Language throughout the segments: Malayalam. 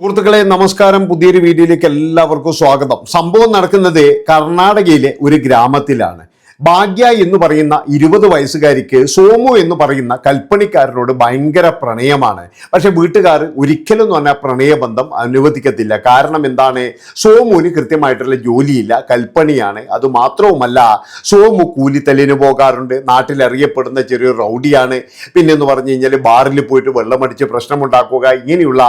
സുഹൃത്തുക്കളെ നമസ്കാരം. പുതിയൊരു വീഡിയോയിലേക്ക് എല്ലാവർക്കും സ്വാഗതം. സംഭവം നടക്കുന്നത് കർണാടകയിലെ ഒരു ഗ്രാമത്തിലാണ്. ഭാഗ്യ എന്ന് പറയുന്ന ഇരുപത് വയസ്സുകാരിക്ക് സോമു എന്ന് പറയുന്ന കൽപ്പണിക്കാരനോട് ഭയങ്കര പ്രണയമാണ്. പക്ഷെ വീട്ടുകാർ ഒരിക്കലും എന്ന് പറഞ്ഞാൽ പ്രണയബന്ധം അനുവദിക്കത്തില്ല. കാരണം എന്താണ്? സോമുവിന് കൃത്യമായിട്ടുള്ള ജോലിയില്ല കൽപ്പണിയാണ്. അത് മാത്രവുമല്ല സോമു കൂലിത്തല്ലിന് പോകാറുണ്ട്. നാട്ടിൽ അറിയപ്പെടുന്ന ചെറിയൊരു റൗഡിയാണ്. പിന്നെ എന്ന് പറഞ്ഞു കഴിഞ്ഞാൽ ബാറിൽ പോയിട്ട് വെള്ളമടിച്ച് പ്രശ്നമുണ്ടാക്കുക ഇങ്ങനെയുള്ള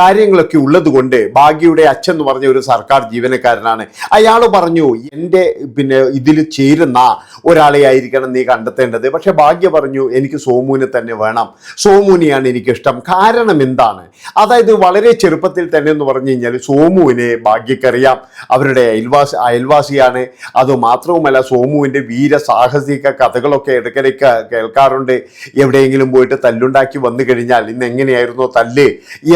കാര്യങ്ങളൊക്കെ ഉള്ളത് കൊണ്ട് ഭാഗ്യയുടെ അച്ഛൻ എന്ന് പറഞ്ഞ ഒരു സർക്കാർ ജീവനക്കാരനാണ്. അയാൾ പറഞ്ഞു എന്റെ പിന്നെ ഇതിൽ ചേരുന്ന ഒരാളെ ആയിരിക്കണം നീ കണ്ടെത്തേണ്ടത്. പക്ഷെ ഭാഗ്യ പറഞ്ഞു എനിക്ക് സോമുവിനെ തന്നെ വേണം. സോമുവിനെയാണ് എനിക്കിഷ്ടം. കാരണം എന്താണ്? അതായത് വളരെ ചെറുപ്പത്തിൽ തന്നെ എന്ന് പറഞ്ഞു കഴിഞ്ഞാൽ സോമുവിനെ ഭാഗ്യക്കറിയാം. അവരുടെ അയൽവാസി അയൽവാസിയാണ്. അത് മാത്രവുമല്ല സോമുവിന്റെ വീര സാഹസിക കഥകളൊക്കെ ഇടയ്ക്കിടയ്ക്ക് കേൾക്കാറുണ്ട്. എവിടെയെങ്കിലും പോയിട്ട് തല്ലുണ്ടാക്കി വന്നു കഴിഞ്ഞാൽ ഇന്ന് എങ്ങനെയായിരുന്നോ തല്ല്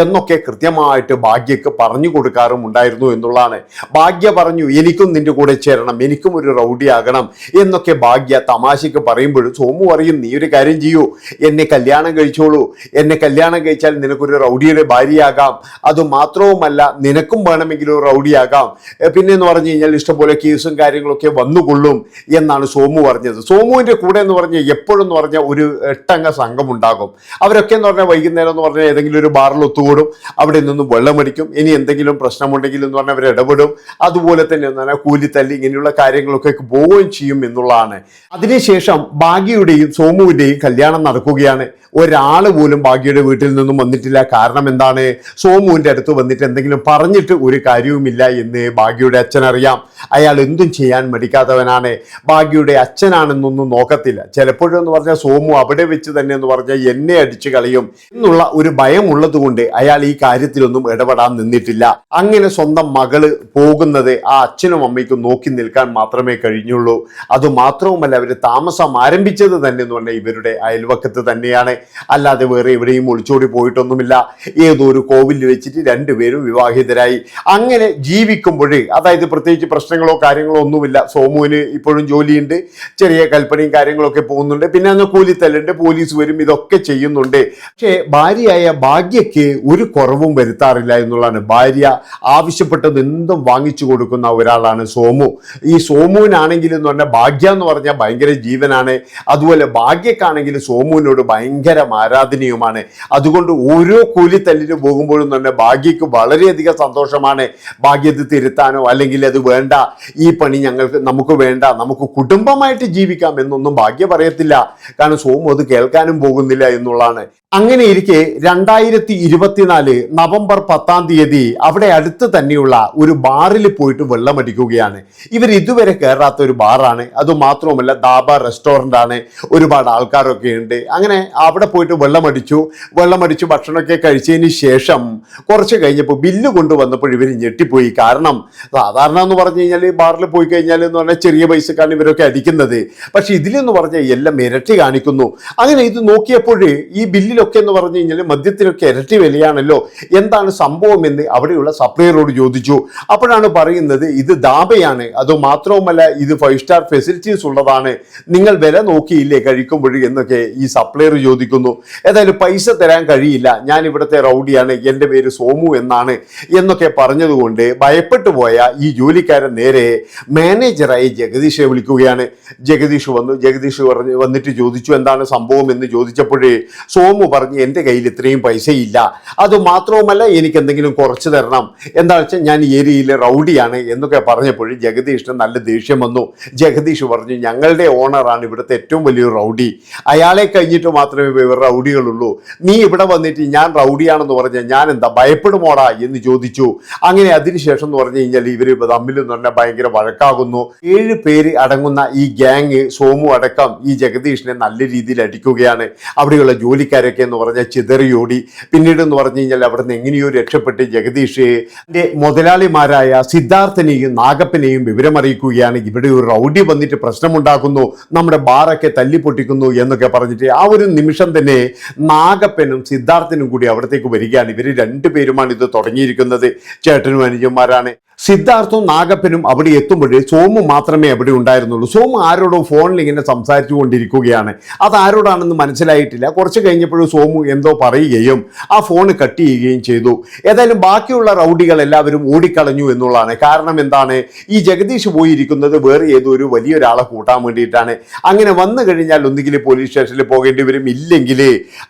എന്നൊക്കെ കൃത്യമായിട്ട് ഭാഗ്യക്ക് പറഞ്ഞു കൊടുക്കാറും ഉണ്ടായിരുന്നു എന്നുള്ളതാണ്. ഭാഗ്യ പറഞ്ഞു എനിക്കും നിന്റെ കൂടെ ചേരണം. എനിക്കും ഒരു റൗഡിയാകണം. എന്നൊക്കെ ഭാഗ്യ തമാശയ്ക്ക് പറയുമ്പോഴും സോമു പറയും നീ ഒരു കാര്യം ചെയ്യൂ എന്നെ കല്യാണം കഴിച്ചോളൂ. എന്നെ കല്യാണം കഴിച്ചാൽ നിനക്കൊരു റൗഡിയുടെ ഭാര്യയാകാം. അത് മാത്രവുമല്ല നിനക്കും വേണമെങ്കിൽ ഒരു റൗഡിയാകാം. പിന്നെ എന്ന് പറഞ്ഞു കഴിഞ്ഞാൽ ഇഷ്ടംപോലെ കേസും കാര്യങ്ങളൊക്കെ വന്നുകൊള്ളും എന്നാണ് സോമു പറഞ്ഞത്. സോമുവിന്റെ കൂടെ എന്ന് പറഞ്ഞാൽ എപ്പോഴും എന്ന് പറഞ്ഞാൽ ഒരു എട്ടംഗ സംഘം ഉണ്ടാകും അവരൊക്കെ എന്ന് പറഞ്ഞാൽ വൈകുന്നേരം എന്ന് പറഞ്ഞാൽ ഏതെങ്കിലും ഒരു ബാറിൽ ഒത്തുകൂടും. അവിടെ നിന്നും വെള്ളമടിക്കും. ഇനി എന്തെങ്കിലും പ്രശ്നമുണ്ടെങ്കിൽ എന്ന് പറഞ്ഞാൽ അവർ ഇടപെടും. അതുപോലെ തന്നെ എന്ന് പറഞ്ഞാൽ കൂലിത്തല്ലി ഇങ്ങനെയുള്ള കാര്യങ്ങളൊക്കെ പോവുകയും ചെയ്യും എന്നുള്ളതാണ്. അതിനുശേഷം ഭാഗ്യയുടെയും സോമുവിന്റെയും കല്യാണം നടക്കുകയാണ്. ഒരാൾ പോലും ഭാഗ്യയുടെ വീട്ടിൽ നിന്നും വന്നിട്ടില്ല. കാരണം എന്താണ്? സോമുവിന്റെ അടുത്ത് വന്നിട്ട് എന്തെങ്കിലും പറഞ്ഞിട്ട് ഒരു കാര്യവുമില്ല എന്ന് ഭാഗ്യയുടെ അച്ഛനറിയാം അയാൾ എന്തും ചെയ്യാൻ മടിക്കാത്തവനാണ്. ഭാഗ്യയുടെ അച്ഛനാണെന്നൊന്നും നോക്കത്തില്ല. ചിലപ്പോഴെന്ന് പറഞ്ഞാൽ സോമു അവിടെ വെച്ച് തന്നെ എന്ന് പറഞ്ഞാൽ എന്നെ അടിച്ചു കളയും എന്നുള്ള ഒരു ഭയം ഉള്ളതുകൊണ്ട് അയാൾ ഈ കാര്യത്തിലൊന്നും ഇടപെടാൻ നിന്നിട്ടില്ല. അങ്ങനെ സ്വന്തം മകൾ പോകുന്നത് ആ അച്ഛനും അമ്മയ്ക്കും നോക്കി നിൽക്കാൻ മാത്രമേ കഴിഞ്ഞുള്ളൂ. അത് മാത്രവുമല്ല അവർ താമസം ആരംഭിച്ചത് തന്നെ എന്ന് പറഞ്ഞാൽ ഇവരുടെ അയൽവക്കത്ത് തന്നെയാണ്. അല്ലാതെ വേറെ എവിടെയും ഒളിച്ചോടി പോയിട്ടൊന്നുമില്ല. ഏതോ ഒരു കോവിലിൽ വെച്ചിട്ട് രണ്ടുപേരും വിവാഹിതരായി. അങ്ങനെ ജീവിക്കുമ്പോൾ അതായത് പ്രത്യേകിച്ച് പ്രശ്നങ്ങളോ കാര്യങ്ങളോ ഒന്നുമില്ല. സോമുവിന് ഇപ്പോഴും ജോലിയുണ്ട്. ചെറിയ കൽപ്പനയും കാര്യങ്ങളൊക്കെ പോകുന്നുണ്ട്. പിന്നെ അന്ന് കൂലിത്തല്ലുണ്ട് പോലീസ് വരും ഇതൊക്കെ ചെയ്യുന്നുണ്ട്. പക്ഷേ ഭാര്യയായ ഭാഗ്യയ്ക്ക് ഒരു കുറവും വരുത്താറില്ല എന്നുള്ളതാണ്. ഭാര്യ ആവശ്യപ്പെട്ടത് എന്തും വാങ്ങിച്ചു കൊടുക്കുന്ന ഒരാളാണ് സോമു. ഈ സോമുവിനാണെങ്കിൽ എന്ന് പറഞ്ഞാൽ ഭാഗ്യ എന്ന് പറഞ്ഞാൽ ഭയങ്കര ജീവനാണ്. അതുപോലെ ഭാഗ്യക്കാണെങ്കിൽ സോമുവിനോട് ഭയങ്കര ആരാധനയുമാണ്. അതുകൊണ്ട് ഓരോ കൂലിത്തല്ലിന് പോകുമ്പോഴും തന്നെ ഭാഗ്യക്ക് വളരെയധികം സന്തോഷമാണ്. ഭാഗ്യത്തിൽ തിരുത്താനോ അല്ലെങ്കിൽ അത് വേണ്ട. ഈ പണി ഞങ്ങൾക്ക് നമുക്ക് വേണ്ട. നമുക്ക് കുടുംബമായിട്ട് ജീവിക്കാം എന്നൊന്നും ഭാഗ്യ പറയത്തില്ല. കാരണം സോമു അത് കേൾക്കാനും പോകുന്നില്ല എന്നുള്ളതാണ്. അങ്ങനെ ഇരിക്കെ രണ്ടായിരത്തി ഇരുപത്തിനാല് നവംബർ പത്താം തീയതി അവിടെ അടുത്ത് തന്നെയുള്ള ഒരു ബാറിൽ പോയിട്ട് വെള്ളമടിക്കുകയാണ്. ഇവർ ഇതുവരെ കയറാത്ത ഒരു ബാറാണ്. അത് മാത്രവുമല്ല ദാബ റെസ്റ്റോറന്റ് ആണ് ഒരുപാട് ആൾക്കാരൊക്കെ ഉണ്ട്. അങ്ങനെ അവിടെ പോയിട്ട് വെള്ളമടിച്ചു. വെള്ളമടിച്ചു ഭക്ഷണമൊക്കെ കഴിച്ചതിന് ശേഷം കുറച്ച് കഴിഞ്ഞപ്പോൾ ബില്ല് കൊണ്ടുവന്നപ്പോൾ ഇവർ ഞെട്ടിപ്പോയി. കാരണം സാധാരണ എന്ന് പറഞ്ഞു കഴിഞ്ഞാൽ ബാറിൽ പോയി കഴിഞ്ഞാൽ എന്ന് പറഞ്ഞാൽ ചെറിയ പൈസക്കാണ് ഇവരൊക്കെ അടിക്കുന്നത്. പക്ഷേ ഇതിലെന്ന് പറഞ്ഞാൽ എല്ലാം ഇരട്ടി കാണിക്കുന്നു. അങ്ങനെ ഇത് നോക്കിയപ്പോൾ ഈ ബില്ലിലൊക്കെ എന്ന് പറഞ്ഞു കഴിഞ്ഞാൽ മദ്യത്തിനൊക്കെ ഇരട്ടി വിലയാണല്ലോ. എന്താണ് സംഭവം എന്ന് അവിടെയുള്ള സപ്ലയറോട് ചോദിച്ചു. അപ്പോഴാണ് പറയുന്നത് ഇത് ദാബയാണ്. അത് മാത്രവുമല്ല ഇത് ഫൈവ് സ്റ്റാർ ഫെസിലിറ്റീസ് ഉള്ളതാണ്. നിങ്ങൾ വില നോക്കിയില്ലേ കഴിക്കുമ്പോൾ എന്നൊക്കെ ഈ സപ്ലയർ ചോദിക്കുന്നു. ഏതായാലും പൈസ തരാൻ കഴിയില്ല. ഞാൻ ഇവിടുത്തെ റൗഡിയാണ്. എന്റെ പേര് സോമു എന്നാണ് എന്നൊക്കെ പറഞ്ഞതുകൊണ്ട് ഭയപ്പെട്ടു പോയ ഈ ജോലിക്കാരൻ നേരെ മാനേജറായി ജഗദീഷെ വിളിക്കുകയാണ്. ജഗദീഷ് വന്നു. ജഗദീഷ് പറഞ്ഞ് വന്നിട്ട് ചോദിച്ചു എന്താണ് സംഭവം എന്ന് ചോദിച്ചപ്പോഴേ സോമു പറഞ്ഞു എന്റെ കയ്യിൽ ഇത്രയും പൈസയില്ല. അത് മാത്രവുമല്ല എനിക്ക് എന്തെങ്കിലും കുറച്ച് തരണം. എന്താ വെച്ചാൽ ഞാൻ ഏരിയയിലെ റൗഡിയാണ് എന്നൊക്കെ പറഞ്ഞപ്പോൾ ജഗദീഷിന് നല്ല ദേഷ്യം വന്നു. ജഗദീഷ് പറഞ്ഞു ഞങ്ങളുടെ ഓണറാണ് ഇവിടുത്തെ ഏറ്റവും വലിയ റൗഡി. അയാളെ കഴിഞ്ഞിട്ട് മാത്രമേ ഇവർ റൗഡികളുള്ളൂ. നീ ഇവിടെ വന്നിട്ട് ഞാൻ റൗഡിയാണെന്ന് പറഞ്ഞാൽ ഞാൻ എന്താ ഭയപ്പെടുമോടാ? എന്ന് ചോദിച്ചു. അങ്ങനെ അതിനുശേഷം എന്ന് പറഞ്ഞു കഴിഞ്ഞാൽ ഇവർ തമ്മിൽ എന്ന് പറഞ്ഞാൽ ഭയങ്കര വഴക്കാകുന്നു. ഏഴ് പേര് അടങ്ങുന്ന ഈ ഗ്യാങ് സോമു അടക്കം ഈ ജഗദീഷിനെ നല്ല രീതിയിൽ അടിക്കുകയാണ്. അവിടെയുള്ള ജോലിക്കാരൊക്കെ എന്ന് പറഞ്ഞാൽ ചിതറിയോടി. പിന്നീട് എന്ന് പറഞ്ഞു കഴിഞ്ഞാൽ അവിടുന്ന് എങ്ങനെയോ രക്ഷപ്പെട്ട് ജഗദീഷ് മുതലാളിമാരായ സിദ്ധാർത്ഥനെയും നാഗപ്പനെയും വിവരമറിയിക്കുകയാണ്. ഇവിടെ ഒരു റൗഡി വന്നിട്ട് പ്രശ്നമുണ്ടാക്കുന്നു. നമ്മുടെ ബാറൊക്കെ തല്ലിപ്പൊട്ടിക്കുന്നു എന്നൊക്കെ പറഞ്ഞിട്ട് ആ ഒരു നിമിഷം തന്നെ നാഗപ്പനും സിദ്ധാർത്ഥനും കൂടി അവിടത്തേക്ക് വരികയാണ്. ഇവർ രണ്ടുപേരുമാണ് ഇത് തുടങ്ങിയിരിക്കുന്നത്. ചേട്ടനും അനുജന്മാരാണ്. സിദ്ധാർത്ഥും നാഗപ്പനും അവിടെ എത്തുമ്പോഴേ സോമു മാത്രമേ അവിടെ ഉണ്ടായിരുന്നുള്ളൂ. സോമു ആരോടോ ഫോണിൽ ഇങ്ങനെ സംസാരിച്ചു കൊണ്ടിരിക്കുകയാണ് അത് ആരോടാണെന്ന് മനസ്സിലായിട്ടില്ല. കുറച്ച് കഴിഞ്ഞപ്പോഴും സോമു എന്തോ പറയുകയും ആ ഫോൺ കട്ട് ചെയ്യുകയും ചെയ്തു. ഏതായാലും ബാക്കിയുള്ള റൗഡികൾ എല്ലാവരും ഓടിക്കളഞ്ഞു എന്നുള്ളതാണ്. കാരണം എന്താണ്? ഈ ജഗദീഷ് പോയിരിക്കുന്നത് വേറെ ഏതോ ഒരു വലിയൊരാളെ കൂട്ടാൻ വേണ്ടിയിട്ടാണ്. അങ്ങനെ വന്നു കഴിഞ്ഞാൽ ഒന്നുകിൽ പോലീസ് സ്റ്റേഷനിൽ പോകേണ്ടി വരും. ഇല്ലെങ്കിൽ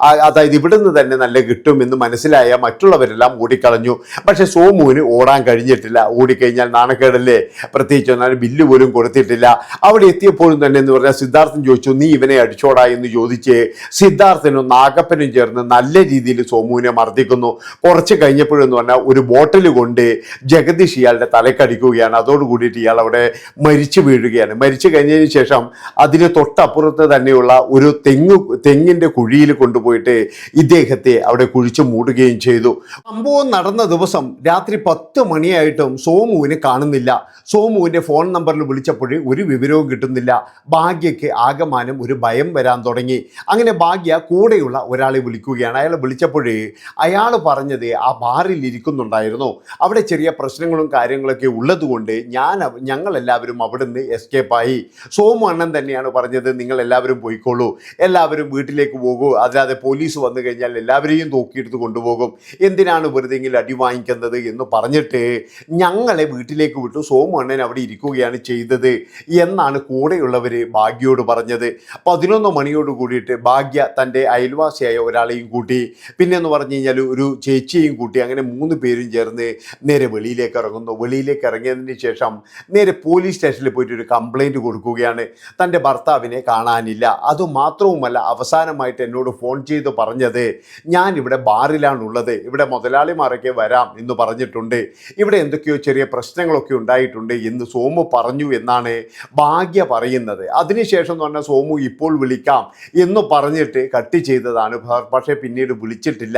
അതായത് ഇവിടുന്ന് തന്നെ നല്ല കിട്ടും എന്ന് മനസ്സിലായ മറ്റുള്ളവരെല്ലാം ഓടിക്കളഞ്ഞു. പക്ഷേ സോമുവിന് ഓടാൻ കഴിഞ്ഞിട്ടില്ല. ഓടിക്കഴിഞ്ഞാൽ നാണക്കേടല്ലേ? പ്രത്യേകിച്ച് ഒന്നാലും ബില്ല് പോലും കൊടുത്തിട്ടില്ല. അവിടെ എത്തിയപ്പോഴും തന്നെ എന്ന് പറഞ്ഞാൽ സിദ്ധാർത്ഥൻ ചോദിച്ചു നീ ഇവനെ അടിച്ചോടാ എന്ന് ചോദിച്ച് സിദ്ധാർത്ഥനും നാഗപ്പനും ചേർന്ന് നല്ല രീതിയിൽ സോമുവിനെ മർദ്ദിക്കുന്നു. കുറച്ച് കഴിഞ്ഞപ്പോഴെന്ന് പറഞ്ഞാൽ ഒരു ബോട്ടിൽ കൊണ്ട് ജഗദീഷ് ഇയാളുടെ തലക്കടിക്കുകയാണ് അതോടുകൂടിയിട്ട് ഇയാൾ അവിടെ മരിച്ചു വീഴുകയാണ്. മരിച്ചു കഴിഞ്ഞതിന് ശേഷം അതിന് തൊട്ടപ്പുറത്ത് തന്നെയുള്ള ഒരു തെങ്ങ് തെങ്ങിന്റെ കുഴിയിൽ കൊണ്ടുപോയിട്ട് ഇദ്ദേഹത്തെ അവിടെ കുഴിച്ചു മൂടുകയും ചെയ്തു. സംഭവം നടന്ന ദിവസം രാത്രി പത്ത് മണിയായിട്ടും സോമുവിനെ കാണുന്നില്ല. സോമുവിന്റെ ഫോൺ നമ്പറിൽ വിളിച്ചപ്പോൾ ഒരു വിവരവും കിട്ടുന്നില്ല. ഭാഗ്യയ്ക്ക് ആകമാനം ഒരു ഭയം വരാൻ തുടങ്ങി. അങ്ങനെ ഭാഗ്യ കൂടെയുള്ള ഒരാളെ വിളിക്കുകയാണ്. അയാളെ വിളിച്ചപ്പോൾ അയാൾ പറഞ്ഞത് ആ ബാറിൽ ഇരിക്കുന്നുണ്ടായിരുന്നു. അവിടെ ചെറിയ പ്രശ്നങ്ങളും കാര്യങ്ങളൊക്കെ ഉള്ളതുകൊണ്ട് ഞാൻ ഞങ്ങളെല്ലാവരും അവിടുന്ന് എസ്കേപ്പായി സോമു അണ്ണൻ തന്നെയാണ് പറഞ്ഞത് നിങ്ങൾ എല്ലാവരും പോയിക്കോളൂ. എല്ലാവരും വീട്ടിലേക്ക് പോകൂ. അല്ലാതെ പോലീസ് വന്നു കഴിഞ്ഞാൽ എല്ലാവരെയും തൂക്കിയെടുത്ത് കൊണ്ടുപോകും. എന്തിനാണ് വെറുതെ അടി വാങ്ങിക്കുന്നത്? എന്ന് പറഞ്ഞിട്ട് ഞങ്ങളെ വീട്ടിലേക്ക് വിട്ടു. സോമു അണ്ണൻ അവിടെ ഇരിക്കുകയാണ് ചെയ്തത് എന്നാണ് കൂടെയുള്ളവർ ഭാഗ്യയോട് പറഞ്ഞത്. പതിനൊന്ന് മണിയോട് കൂടിയിട്ട് ഭാഗ്യ തന്റെ അയൽവാസിയായ ഒരാളെയും കൂട്ടി പിന്നെ എന്ന് പറഞ്ഞു കഴിഞ്ഞാൽ ഒരു ചേച്ചിയെയും കൂട്ടി അങ്ങനെ മൂന്ന് പേരും ചേർന്ന് നേരെ വെളിയിലേക്ക് ഇറങ്ങുന്നു. വെളിയിലേക്ക് ഇറങ്ങിയതിന് ശേഷം നേരെ പോലീസ് സ്റ്റേഷനിൽ പോയിട്ട് ഒരു കംപ്ലൈന്റ് കൊടുക്കുകയാണ്. തന്റെ ഭർത്താവിനെ കാണാനില്ല. അതുമാത്രവുമല്ല അവസാനമായിട്ട് എന്നോട് ഫോൺ ചെയ്ത് പറഞ്ഞത് ഞാൻ ഇവിടെ ബാറിലാണുള്ളത്. ഇവിടെ മുതലാളിമാരൊക്കെ വരാം എന്ന് പറഞ്ഞിട്ടുണ്ട്. ഇവിടെ എന്തൊക്കെയോ ചെറിയ പ്രശ്നങ്ങളൊക്കെ ഉണ്ടായിട്ടുണ്ട് എന്ന് സോമു പറഞ്ഞു എന്നാണ് ഭാഗ്യ പറയുന്നത്. അതിനുശേഷം എന്ന് പറഞ്ഞാൽ സോമു ഇപ്പോൾ വിളിക്കാം എന്ന് പറഞ്ഞിട്ട് കട്ട് ചെയ്തതാണ്. പക്ഷേ പിന്നീട് വിളിച്ചിട്ടില്ല.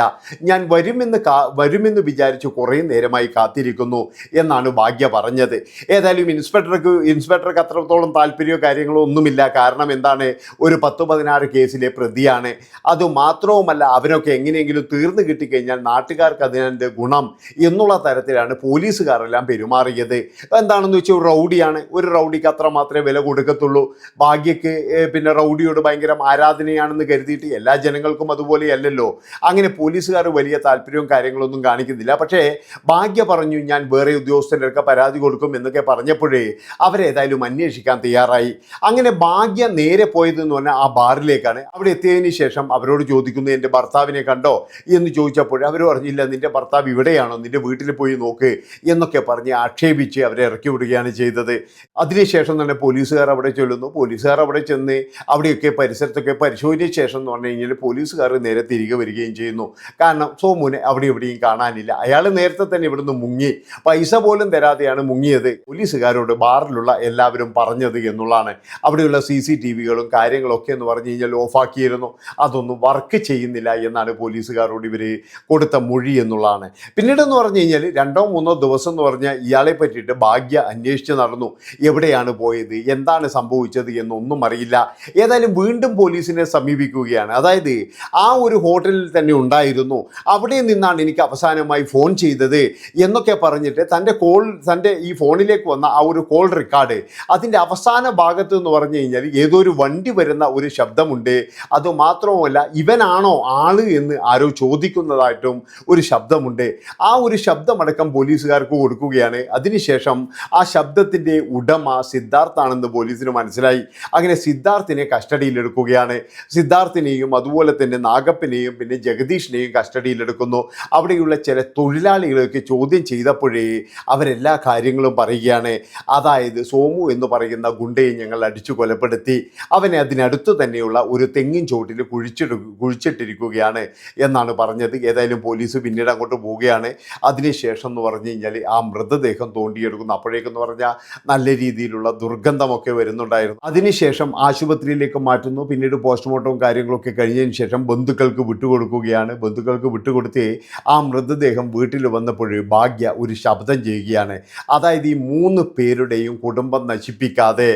ഞാൻ വരുമെന്ന് കാ വരുമെന്ന് വിചാരിച്ച് കുറേ നേരമായി കാത്തിരിക്കുന്നു എന്നാണ് ഭാഗ്യ പറഞ്ഞത്. ഏതായാലും ഇൻസ്പെക്ടർക്ക് ഇൻസ്പെക്ടർക്ക് അത്രത്തോളം താല്പര്യമോ കാര്യങ്ങളോ ഒന്നുമില്ല. കാരണം എന്താണ്? ഒരു പത്ത് പതിനാറ് കേസിലെ പ്രതിയാണ്. അത് അതുമാത്രവുമല്ല അവനൊക്കെ എങ്ങനെയെങ്കിലും തീർന്നു കിട്ടിക്കഴിഞ്ഞാൽ നാട്ടുകാർക്ക് അതിനെ ഗുണം എന്നുള്ള തരത്തിലാണ് പോലീസുകാരെല്ലാം പെരുമാറിയത്? എന്താണെന്ന് വെച്ചാൽ ഒരു റൗഡിയാണ്. ഒരു റൗഡിക്ക് അത്ര മാത്രമേ വില കൊടുക്കത്തുള്ളൂ. ഭാഗ്യക്ക് പിന്നെ റൗഡിയോട് ഭയങ്കര ആരാധനയാണെന്ന് കരുതിയിട്ട് എല്ലാ ജനങ്ങൾക്കും അതുപോലെയല്ലല്ലോ. അങ്ങനെ പോലീസുകാർ വലിയ താല്പര്യവും കാര്യങ്ങളൊന്നും കാണിക്കുന്നില്ല. പക്ഷേ ഭാഗ്യ പറഞ്ഞു ഞാൻ വേറെ ഉദ്യോഗസ്ഥരുടെ പരാതി കൊടുക്കും എന്നൊക്കെ പറഞ്ഞപ്പോഴേ അവരേതായാലും അന്വേഷിക്കാൻ തയ്യാറായി. അങ്ങനെ ഭാഗ്യ നേരെ പോയതെന്ന് പറഞ്ഞാൽ ആ ബാറിലേക്കാണ്. അവിടെ എത്തിയതിന് ശേഷം അവരോട് ചോദിക്കുന്നു എന്റെ ഭർത്താവിനെ കണ്ടോ? എന്ന് ചോദിച്ചപ്പോൾ അവർ പറഞ്ഞില്ല നിന്റെ ഭർത്താവ് ഇവിടെയാണോ? നിന്റെ വീട്ടിൽ പോയി നോക്ക് എന്നൊക്കെ പറഞ്ഞ് ആക്ഷേപിച്ച് അവരെ ഇറക്കി വിടുകയാണ് ചെയ്തത്. അതിനുശേഷം തന്നെ പോലീസുകാർ അവിടെ ചൊല്ലുന്നു. പോലീസുകാർ അവിടെ ചെന്ന് അവിടെയൊക്കെ പരിസരത്തൊക്കെ പരിശോധിച്ച ശേഷം എന്ന് പറഞ്ഞു കഴിഞ്ഞാൽ പോലീസുകാർ നേരെ തിരികെ വരികയും ചെയ്യുന്നു. കാരണം സോമുനെ അവിടെ എവിടെയും കാണാനില്ല. അയാൾ നേരത്തെ തന്നെ ഇവിടുന്ന് മുങ്ങി. പൈസ പോലും തരാതെയാണ് മുങ്ങിയത്. പോലീസുകാരോട് ബാറിലുള്ള എല്ലാവരും പറഞ്ഞത് എന്നുള്ളതാണ്. അവിടെയുള്ള സി സി ടി വികളും കാര്യങ്ങളൊക്കെ എന്ന് പറഞ്ഞു കഴിഞ്ഞാൽ ഓഫാക്കിയിരുന്നു. അതൊന്നും വർക്ക് ചെയ്യുന്നില്ല എന്നാണ് പോലീസുകാരോട് ഇവർ കൊടുത്ത മൊഴി എന്നുള്ളതാണ്. പിന്നീട് എന്ന് പറഞ്ഞു കഴിഞ്ഞാൽ രണ്ടോ മൂന്നോ ദിവസം എന്ന് പറഞ്ഞാൽ ഇയാളെ പറ്റിയിട്ട് ഭാഗ്യ അന്വേഷിച്ച് നടന്നു. എവിടെയാണ് പോയത്? എന്താണ് സംഭവിച്ചത് എന്നൊന്നും അറിയില്ല. ഏതായാലും വീണ്ടും പോലീസിനെ സമീപിക്കുകയാണ്. അതായത് ആ ഒരു ഹോട്ടലിൽ തന്നെ ഉണ്ടായിരുന്നു. അവിടെ നിന്നാണ് എനിക്ക് അവസാനമായി ഫോൺ ചെയ്തത് എന്നൊക്കെ പറഞ്ഞിട്ട് തന്റെ കോൾ തന്റെ ഈ ഫോണിലേക്ക് വന്ന ആ ഒരു കോൾ റെക്കോർഡ് അതിന്റെ അവസാന ഭാഗത്ത് എന്ന് പറഞ്ഞു കഴിഞ്ഞാൽ ഏതോ ഒരു വണ്ടി വരുന്ന ഒരു ശബ്ദമുണ്ട്. അതുമാത്രവുമല്ല ഇവനാണോ ആൾ എന്ന് ആരോ ചോദിക്കുന്നതായിട്ടും ഒരു ശബ്ദമുണ്ട്. ആ ഒരു ശബ്ദമടക്കം പോലീസുകാർക്ക് കൊടുക്കുകയാണ്. അതിനുശേഷം ആ ശബ്ദത്തിന്റെ ഉടമ സിദ്ധാർത്ഥാണെന്ന് പോലീസിന് മനസ്സിലായി. അങ്ങനെ സിദ്ധാർത്ഥിനെ കസ്റ്റഡിയിലെടുക്കുകയാണ്. സിദ്ധാർത്ഥിനെയും അതുപോലെ തന്നെ നാഗപ്പനെയും പിന്നെ ജഗദീഷിനെയും കസ്റ്റഡിയിലെടുക്കുന്നു. അവിടെയുള്ള ചില തൊഴിലാളികളൊക്കെ ചോദ്യം ചെയ്തപ്പോഴേ അവരെല്ലാ കാര്യങ്ങളും പറയുകയാണ്. അതായത് സോമു എന്ന് പറയുന്ന ഗുണ്ടയെ ഞങ്ങൾ അടിച്ചു കൊലപ്പെടുത്തി. അവനെ അതിനടുത്ത് തന്നെയുള്ള ഒരു തെങ്ങിൻ ചോട്ടിൽ കുഴിച്ചിട്ട് കുഴിച്ചിട്ടിരിക്കുകയാണ് എന്നാണ് പറഞ്ഞത്. ഏതായാലും പോലീസ് പിന്നീട് അങ്ങോട്ട് പോവുകയാണ്. അതിനുശേഷം എന്ന് പറഞ്ഞു കഴിഞ്ഞാൽ ആ മൃതദേഹം തോണ്ടിയെടുക്കുന്നു. അപ്പോഴേക്കെന്ന് പറഞ്ഞാൽ നല്ല രീതിയിലുള്ള ദുർഗന്ധമൊക്കെ വരുന്നുണ്ടായിരുന്നു. അതിനുശേഷം ആശുപത്രിയിലേക്ക് മാറ്റുന്നു. പിന്നീട് പോസ്റ്റ്മോർട്ടവും കാര്യങ്ങളൊക്കെ കഴിഞ്ഞതിന് ശേഷം ബന്ധുക്കൾക്ക് വിട്ടുകൊടുക്കുകയാണ്. ബന്ധുക്കൾക്ക് വിട്ടുകൊടുത്ത് ആ മൃതദേഹം വീട്ടിൽ വന്നപ്പോൾ ഭാഗ്യ ഒരു ശബ്ദം ചെയ്യുകയാണ്. അതായത് ഈ മൂന്ന് പേരുടെയും കുടുംബം നശിപ്പിക്കാതെ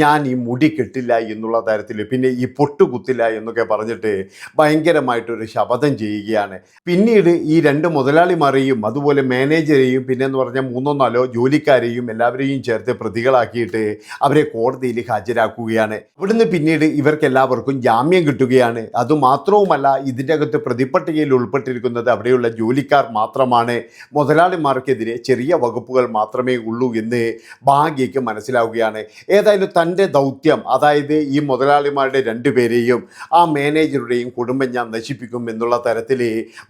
ഞാൻ ഈ മുടി കെട്ടില്ല എന്നുള്ള തരത്തിൽ പിന്നെ ഈ പൊട്ടുകുത്തില്ല എന്നൊക്കെ പറഞ്ഞിട്ട് ഭയങ്കരമായിട്ടൊരു ശപഥം ചെയ്യുകയാണ്. പിന്നീട് ഈ രണ്ട് മുതലാളിമാരെയും അതുപോലെ മാനേജരെയും പിന്നെ പറഞ്ഞാൽ പറഞ്ഞാൽ മൂന്നോ നാലോ ജോലിക്കാരെയും എല്ലാവരെയും ചേർത്ത് പ്രതികളാക്കിയിട്ട് അവരെ കോടതിയിൽ ഹാജരാക്കുകയാണ്. ഇവിടുന്ന് പിന്നീട് ഇവർക്കെല്ലാവർക്കും ജാമ്യം കിട്ടുകയാണ്. അതുമാത്രവുമല്ല ഇതിന്റെ അകത്ത് പ്രതിപട്ടികയിൽ ഉൾപ്പെട്ടിരിക്കുന്നത് അവിടെയുള്ള ജോലിക്കാർ മാത്രമാണ്. മുതലാളിമാർക്കെതിരെ ചെറിയ വകുപ്പുകൾ മാത്രമേ ഉള്ളൂ എന്ന് ഭാഗ്യയ്ക്ക് മനസ്സിലാവുകയാണ്. ഏതായാലും തന്റെ ദൗത്യം അതായത് ഈ മുതലാളിമാരുടെ രണ്ടുപേരെയും ആ മാനേജറുടെയും കുടുംബം ഞാൻ നശിപ്പിക്കും എന്നുള്ള തരത്തിൽ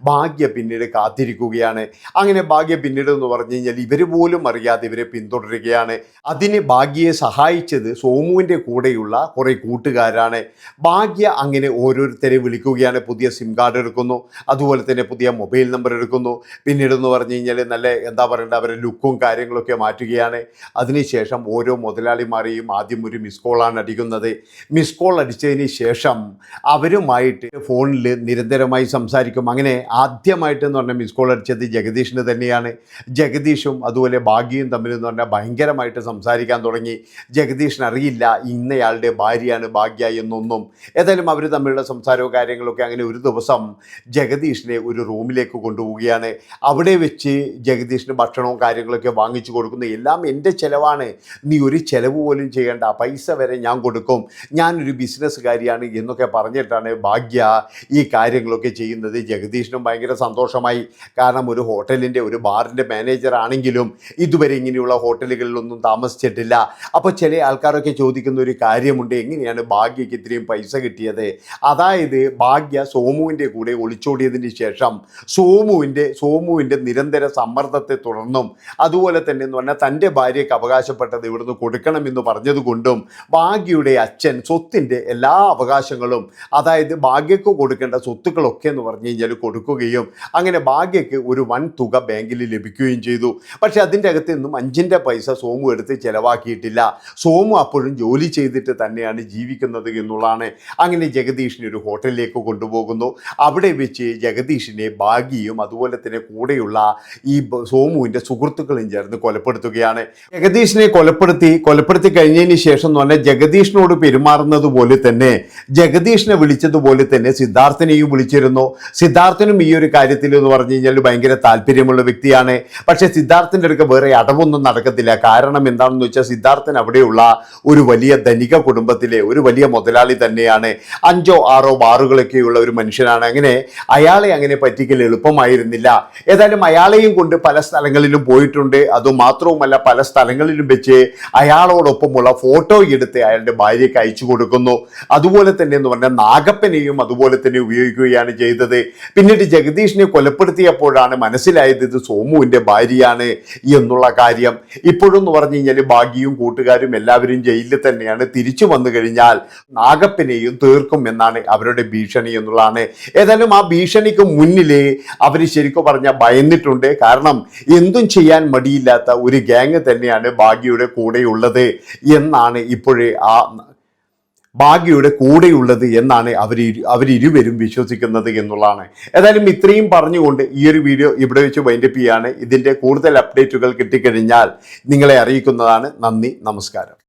ഭാഗ്യ പിന്നീട് കാത്തിരിക്കുകയാണ്. അങ്ങനെ ഭാഗ്യ പിന്നീട് എന്ന് പറഞ്ഞു കഴിഞ്ഞാൽ ഇവർ പോലും അറിയാതെ ഇവരെ പിന്തുടരുകയാണ്. അതിന് ഭാഗ്യയെ സഹായിച്ചത് സോമുവിന്റെ കൂടെയുള്ള കുറേ കൂട്ടുകാരാണ്. ഭാഗ്യ അങ്ങനെ ഓരോരുത്തരെ വിളിക്കുകയാണ്. പുതിയ സിം കാർഡ് എടുക്കുന്നു. അതുപോലെ തന്നെ പുതിയ മൊബൈൽ നമ്പർ എടുക്കുന്നു. പിന്നീട് എന്ന് പറഞ്ഞു കഴിഞ്ഞാൽ നല്ല എന്താ പറയേണ്ടത് അവരുടെ ലുക്കും കാര്യങ്ങളൊക്കെ മാറ്റുകയാണ്. അതിനുശേഷം ഓരോ മുതലാളിമാരെയും ആദ്യം ഒരു മിസ് കോളാണ് അടിക്കുന്നത്. മിസ് കോൾ അടിച്ചതിന് ശേഷം അവരുമായിട്ട് ഫോണിൽ നിരന്തരമായി സംസാരിക്കും. അങ്ങനെ ആദ്യമായിട്ടെന്ന് പറഞ്ഞാൽ മിസ് കോൾ അടിച്ചത് ജഗദീഷിന് തന്നെയാണ്. ജഗദീഷും അതുപോലെ ഭാഗ്യയും തമ്മിൽ എന്ന് പറഞ്ഞാൽ ഭയങ്കരമായിട്ട് സംസാരിക്കാൻ തുടങ്ങി. ജഗദീഷിന് അറിയില്ല ഇന്നയാളുടെ ഭാര്യയാണ് ഭാഗ്യ എന്നൊന്നും. ഏതായാലും അവർ തമ്മിലുള്ള സംസാരവും കാര്യങ്ങളൊക്കെ അങ്ങനെ ഒരു ദിവസം ജഗദീഷിനെ ഒരു റൂമിലേക്ക് കൊണ്ടുപോവുകയാണ്. അവിടെ വെച്ച് ജഗദീഷിന് ഭക്ഷണവും കാര്യങ്ങളൊക്കെ വാങ്ങിച്ചു കൊടുക്കുന്നു. എല്ലാം എന്റെ ചിലവാണ്. നീ ഒരു ചിലവ് പോലും ചെയ്യേണ്ട. പൈസ വരെ ഞാൻ കൊടുക്കും. ഞാനൊരു ബിസിനസ്സുകാരിയാണ് എന്നൊക്കെ പറഞ്ഞിട്ടാണ് ഭാഗ്യ ഈ കാര്യങ്ങളൊക്കെ ചെയ്യുന്നത്. ജഗദീഷിനും ഭയങ്കര സന്തോഷമായി. കാരണം ഒരു ഹോട്ടലിന്റെ ഒരു ബാറിന്റെ മാനേജർ ആണെങ്കിലും ഇതുവരെ ഇങ്ങനെയുള്ള ഹോട്ടലുകളിലൊന്നും താമസിച്ചിട്ടില്ല. അപ്പോൾ ചില ആൾക്കാരൊക്കെ ചോദിക്കുന്ന ഒരു കാര്യമുണ്ട്. എങ്ങനെയാണ് ഭാഗ്യയ്ക്ക് ഇത്രയും പൈസ കിട്ടിയത്? അതായത് ഭാഗ്യ സോമുവിന്റെ കൂടെ ഒളിച്ചോടിയതിന് ശേഷം സോമുവിന്റെ സോമുവിന്റെ നിരന്തര സമ്മർദ്ദത്തെ തുടർന്നും അതുപോലെ തന്നെ എന്ന് പറഞ്ഞാൽ തന്റെ ഭാര്യയ്ക്ക് അവകാശപ്പെട്ടത് ഇവിടുന്ന് കൊടുക്കണമെന്ന് പറഞ്ഞതുകൊണ്ടും ഭാഗ്യയുടെ അച്ഛൻ സ്വത്തിന്റെ എല്ലാ അവകാശങ്ങളും അതായത് ഭാഗ്യക്ക് കൊടുക്കേണ്ട സ്വത്തുക്കളൊക്കെ എന്ന് പറഞ്ഞു കഴിഞ്ഞാൽ കൊടുക്കുകയും അങ്ങനെ ഭാഗ്യക്ക് ഒരു വൻ തുക ബാങ്കിൽ ലഭിക്കുകയും ചെയ്തു. പക്ഷേ അതിന്റെ അകത്ത് നിന്നും അഞ്ചിന്റെ പൈസ സോമു എടുത്ത് ചിലവാക്കിയിട്ടില്ല. സോമു അപ്പോഴും ജോലി ചെയ്തിട്ട് തന്നെയാണ് ജീവിക്കുന്നത് എന്നുള്ളതാണ്. അങ്ങനെ ജഗദീഷിനെ ഒരു ഹോട്ടലിലേക്ക് കൊണ്ടുപോകുന്നു. അവിടെ വെച്ച് ജഗദീഷിനെ ഭാഗ്യയും അതുപോലെ തന്നെ കൂടെയുള്ള ഈ സോമുവിന്റെ സുഹൃത്തുക്കളും ചേർന്ന് കൊലപ്പെടുത്തുകയാണ്. ജഗദീഷിനെ കൊലപ്പെടുത്തി കൊലപ്പെടുത്തി കഴിഞ്ഞതിന് ശേഷം എന്ന് പറഞ്ഞാൽ ജഗദീഷിനോട് പെരുമാറുന്നത് പോലെ തന്നെ ജഗദീഷിനെ വിളിച്ചതുപോലെ തന്നെ സിദ്ധാർത്ഥനെയും വിളിച്ചിരുന്നു. സിദ്ധാർത്ഥനും ഈ ഒരു കാര്യത്തിൽ എന്ന് പറഞ്ഞു കഴിഞ്ഞാൽ ഭയങ്കര താല്പര്യമുള്ള വ്യക്തിയാണ്. പക്ഷേ സിദ്ധാർത്ഥന്റെ അടുക്ക വേറെ അടവൊന്നും നടക്കത്തില്ല. കാരണം എന്താണെന്ന് വെച്ചാൽ സിദ്ധാർത്ഥൻ അവിടെയുള്ള ഒരു വലിയ ധനിക കുടുംബത്തിലെ ഒരു വലിയ മുതലാളി തന്നെയാണ്. അഞ്ചോ ആറോ ബാറുകളൊക്കെയുള്ള ഒരു മനുഷ്യനാണ്. അങ്ങനെ അയാളെ അങ്ങനെ പറ്റിക്കൽ എളുപ്പമായിരുന്നില്ല. ഏതായാലും അയാളെയും കൊണ്ട് പല സ്ഥലങ്ങളിലും പോയിട്ടുണ്ട്. അതുമാത്രവുമല്ല പല സ്ഥലങ്ങളിലും വെച്ച് അയാളോടൊപ്പമുള്ള ഫോട്ടോ എടുത്ത് അയാളുടെ ഭാര്യയ്ക്ക് അയച്ചു കൊടുക്കുന്നു. അതുപോലെ തന്നെ എന്ന് പറഞ്ഞാൽ നാഗപ്പനെയും അതുപോലെ തന്നെ ഉപയോഗിക്കുകയാണ് ചെയ്തത്. പിന്നീട് ജഗദീഷിനെ കൊലപ്പെടുത്തിയപ്പോഴാണ് മനസ്സിലായത് ഇത് സോമുവിന്റെ ഭാര്യയാണ്. എന്നുള്ള കാര്യം. ഇപ്പോഴും എന്ന് പറഞ്ഞു കഴിഞ്ഞാൽ ഭാഗ്യയും കൂട്ടുകാരും എല്ലാവരും ജയിലിൽ തന്നെയാണ്. തിരിച്ചു വന്നു കഴിഞ്ഞാൽ നാഗപ്പനെയും തീർക്കും എന്നാണ് അവരുടെ ഭീഷണി എന്നുള്ളതാണ്. ഏതായാലും ആ ഭീഷണിക്ക് മുന്നിൽ അവർ ശരിക്കും പറഞ്ഞാൽ ഭയന്നിട്ടുണ്ട്. കാരണം എന്തും ചെയ്യാൻ മടിയില്ലാത്ത ഒരു ഗ്യാങ് തന്നെയാണ് ഭാഗ്യയുടെ കൂടെയുള്ളത് എന്നാണ് ഇപ്പോഴേ ആ ഭാഗ്യയുടെ കൂടെയുള്ളത് എന്നാണ് അവർ അവരിരുവരും വിശ്വസിക്കുന്നത് എന്നുള്ളതാണ്. ഏതായാലും ഇത്രയും പറഞ്ഞുകൊണ്ട് ഈ ഒരു വീഡിയോ ഇവിടെ വെച്ച് വൈൻഡപ്പ് ചെയ്യാണ്. ഇതിന്റെ കൂടുതൽ അപ്ഡേറ്റുകൾ കിട്ടിക്കഴിഞ്ഞാൽ നിങ്ങളെ അറിയിക്കുന്നതാണ്. നന്ദി നമസ്കാരം.